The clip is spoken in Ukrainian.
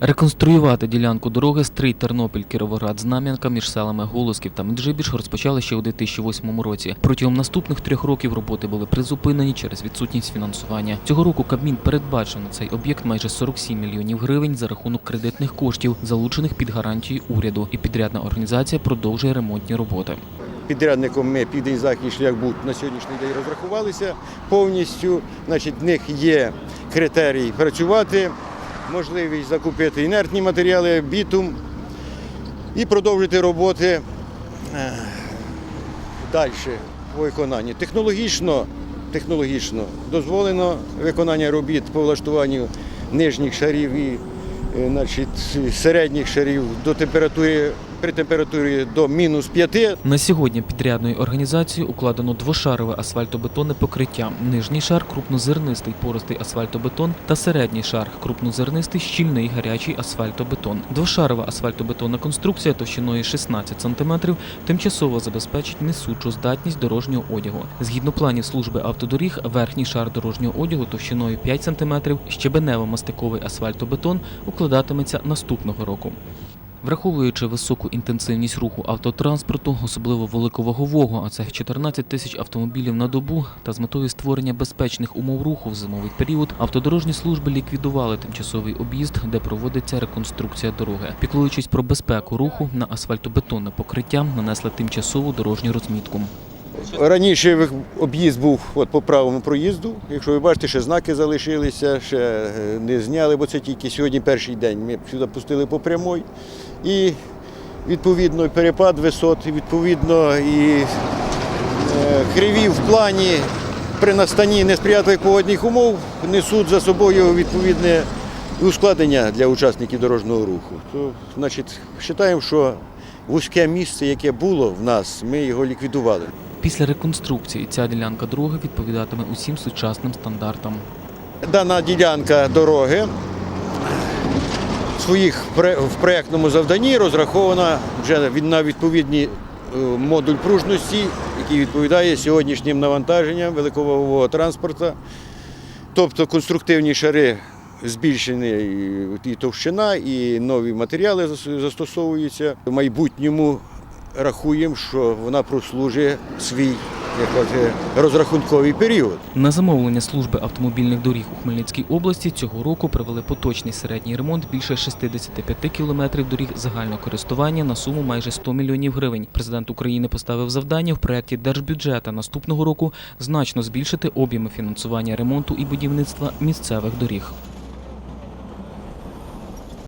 Реконструювати ділянку дороги Стрий Тернопіль Кіровоград Знам'янка між селами Голосків та Меджибіж розпочали ще у 2008 році. Протягом наступних трьох років роботи були призупинені через відсутність фінансування. Цього року Кабмін передбачив на цей об'єкт майже 47 мільйонів гривень за рахунок кредитних коштів, залучених під гарантії уряду. І підрядна організація продовжує ремонтні роботи. Підрядником ми південь західний шлях буд на сьогоднішній день розрахувалися повністю. Значить, в них є критерій працювати, можливість закупити інертні матеріали, бітум і продовжити роботи е, далі по виконанні. Технологічно, технологічно дозволено виконання робіт по влаштуванню нижніх шарів і е, значить, середніх шарів до температури при температурі до мінус 5 На сьогодні підрядною організацією укладено двошарове асфальтобетонне покриття. Нижній шар крупнозернистий пористий асфальтобетон та середній шар крупнозернистий щільний гарячий асфальтобетон. Двошарова асфальтобетонна конструкція товщиною 16 см тимчасово забезпечить несучу здатність дорожнього одягу. Згідно планів служби автодоріг, верхній шар дорожнього одягу товщиною 5 см, щебенево-мастиковий асфальтобетон укладатиметься наступного року. Враховуючи високу інтенсивність руху автотранспорту, особливо великовагового, а це 14 тисяч автомобілів на добу, та з метою створення безпечних умов руху в зимовий період, автодорожні служби ліквідували тимчасовий об'їзд, де проводиться реконструкція дороги. Піклуючись про безпеку руху, на асфальтобетонне покриття нанесли тимчасову дорожню розмітку. Раніше об'їзд був от по правому проїзду. Якщо ви бачите, ще знаки залишилися, ще е, не зняли, бо це тільки сьогодні перший день. Ми сюди пустили по прямой. І відповідно перепад висот, і відповідно і е, криві в плані при настанні несприятливих погодних умов несуть за собою відповідне ускладнення для учасників дорожнього руху. То, значить, вважаємо, що вузьке місце, яке було в нас, ми його ліквідували. Після реконструкції ця ділянка дороги відповідатиме усім сучасним стандартам. Дана ділянка дороги своїх в проєктному завданні розрахована вже на відповідний е, модуль пружності, який відповідає сьогоднішнім навантаженням великовагового транспорту. Тобто конструктивні шари збільшені і- товщина, і нові матеріали застосовуються. В майбутньому рахуємо, що вона прослужить свій як кажуть, розрахунковий період. На замовлення служби автомобільних доріг у Хмельницькій області цього року провели поточний середній ремонт більше 65 кілометрів доріг загального користування на суму майже 100 мільйонів гривень. Президент України поставив завдання в проєкті держбюджета наступного року значно збільшити об'єми фінансування ремонту і будівництва місцевих доріг.